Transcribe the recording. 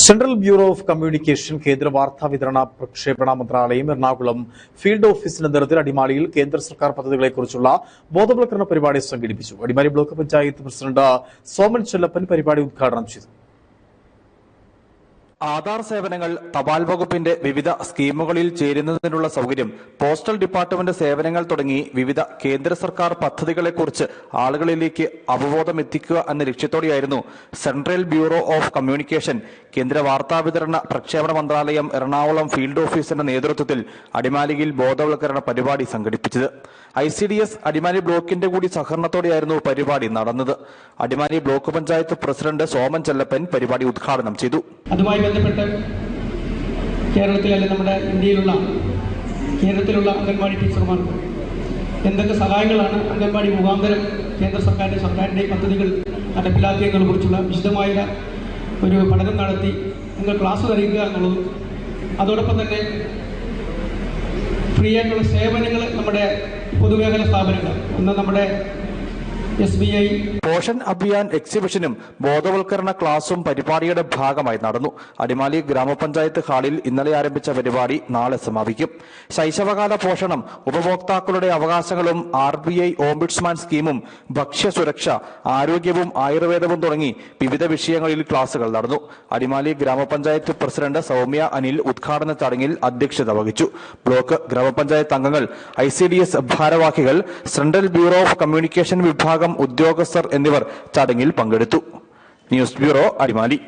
Central bureau of communication കേന്ദ്ര വാർത്താ വിതരണ പ്രക്ഷേപണ മന്ത്രാലയം എറണാകുളം ഫീൽഡ് ഓഫീസിന്റെ നേതൃത്വത്തിൽ അടിമാലിയിൽ കേന്ദ്ര സർക്കാർ പദ്ധതികളെക്കുറിച്ചുള്ള ബോധവൽക്കരണ പരിപാടി സംഘടിപ്പിച്ചു. അടിമാലി ബ്ലോക്ക് പഞ്ചായത്ത് പ്രസിഡന്റ് സോമൻ ചെല്ലപ്പൻ പരിപാടി ഉദ്ഘാടനം ചെയ്തു. ആധാർ സേവനങ്ങൾ തപാൽ വകുപ്പിന്റെ വിവിധ സ്കീമുകളിൽ ചേരുന്നതിനുള്ള സൗകര്യം പോസ്റ്റൽ ഡിപ്പാർട്ട്മെന്റ് സേവനങ്ങൾ തുടങ്ങി വിവിധ കേന്ദ്ര സർക്കാർ പദ്ധതികളെക്കുറിച്ച് ആളുകളിലേക്ക് അവബോധം എത്തിക്കുക എന്ന ലക്ഷ്യത്തോടെയായിരുന്നു സെൻട്രൽ ബ്യൂറോ ഓഫ് കമ്മ്യൂണിക്കേഷൻ കേന്ദ്ര വാർത്താ വിതരണ പ്രക്ഷേപണ മന്ത്രാലയം എറണാകുളം ഫീൽഡ് ഓഫീസിന്റെ നേതൃത്വത്തിൽ അടിമാലിയിൽ ബോധവൽക്കരണ പരിപാടി സംഘടിപ്പിച്ചത്. I C D S Adimali ബ്ലോക്കിന്റെ കൂടി സഹകരണത്തോടെയായിരുന്നു പരിപാടി നടന്നത്. അടിമാലി ബ്ലോക്ക് പഞ്ചായത്ത് പ്രസിഡന്റ് സോമൻ ചെല്ലപ്പൻ പരിപാടി ഉദ്ഘാടനം ചെയ്തു. അതുമായി ബന്ധപ്പെട്ട് കേരളത്തിലെ അല്ലെങ്കിൽ നമ്മുടെ ഇന്ത്യയിലുള്ള കേരളത്തിലുള്ള അംഗൻവാടി ടീച്ചർമാർക്ക് എന്തൊക്കെ സഹായങ്ങളാണ് അംഗൻവാടി മുഖാന്തരം കേന്ദ്ര സർക്കാരിന്റെ സർക്കാരിന്റെ പദ്ധതികൾ നടപ്പിലാക്കിയതിനെ കുറിച്ചുള്ള വിശദമായ ഒരു പഠനം നടത്തി നിങ്ങൾ ക്ലാസ് നൽകുക എന്നുള്ളതും അതോടൊപ്പം തന്നെ ഫ്രീ ആയിട്ടുള്ള സേവനങ്ങൾ നമ്മുടെ പൊതുമേഖല സ്ഥാപനങ്ങൾ ഇന്ന് നമ്മുടെ S B I. Poshan Abhiyaan എക്സിബിഷനും ബോധവൽക്കരണ ക്ലാസും പരിപാടിയുടെ ഭാഗമായി നടന്നു. അടിമാലി ഗ്രാമപഞ്ചായത്ത് ഹാളിൽ ഇന്നലെ ആരംഭിച്ച പരിപാടി നാളെ സമാപിക്കും. ശൈശവകാല പോഷണം ഉപഭോക്താക്കളുടെ അവകാശങ്ങളും ആർ ബി ഐ ഓംബുഡ്സ്മാൻ സ്കീമും ഭക്ഷ്യസുരക്ഷ ആരോഗ്യവും ആയുർവേദവും തുടങ്ങി വിവിധ വിഷയങ്ങളിൽ ക്ലാസുകൾ നടന്നു. അടിമാലി ഗ്രാമപഞ്ചായത്ത് പ്രസിഡന്റ് സൗമ്യ അനിൽ ഉദ്ഘാടന ചടങ്ങിൽ അധ്യക്ഷത വഹിച്ചു. ബ്ലോക്ക് ഗ്രാമപഞ്ചായത്ത് അംഗങ്ങൾ ഐ സി ഡി എസ് ഭാരവാഹികൾ സെൻട്രൽ ബ്യൂറോ ഓഫ് കമ്മ്യൂണിക്കേഷൻ വിഭാഗം ഉദ്യോഗസ്ഥർ എന്നിവർ ചടങ്ങിൽ പങ്കെടുത്തു. News bureau Adimali.